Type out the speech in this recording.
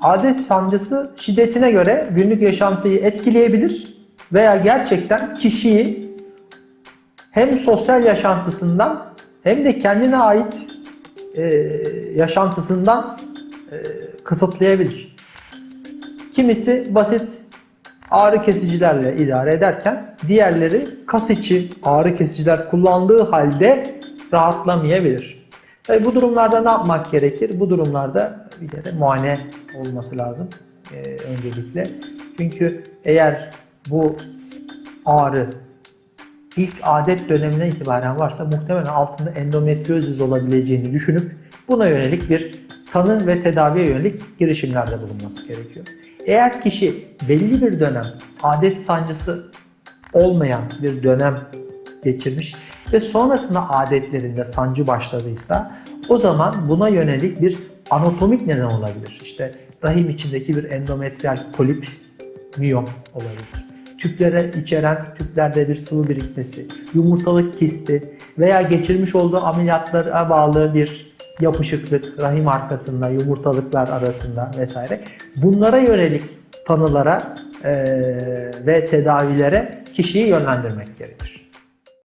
Adet sancısı şiddetine göre günlük yaşantıyı etkileyebilir veya gerçekten kişiyi hem sosyal yaşantısından hem de kendine ait e, yaşantısından e, kısıtlayabilir. Kimisi basit ağrı kesicilerle idare ederken diğerleri kas içi ağrı kesiciler kullandığı halde rahatlamayabilir. Tabii bu durumlarda ne yapmak gerekir? Bu durumlarda bir kere muayene olması lazım e, öncelikle. Çünkü eğer bu ağrı ilk adet dönemine itibaren varsa muhtemelen altında endometriozis olabileceğini düşünüp buna yönelik bir tanı ve tedaviye yönelik girişimlerde bulunması gerekiyor. Eğer kişi belli bir dönem adet sancısı olmayan bir dönem geçirmiş ve sonrasında adetlerinde sancı başladıysa o zaman buna yönelik bir anatomik neden olabilir. İşte rahim içindeki bir endometriyal polip, miyom olabilir tüplere içeren tüplerde bir sıvı birikmesi, yumurtalık kisti veya geçirmiş olduğu ameliyatlara bağlı bir yapışıklık rahim arkasında, yumurtalıklar arasında vesaire. Bunlara yönelik tanılara eee, ve tedavilere kişiyi yönlendirmek gerekir.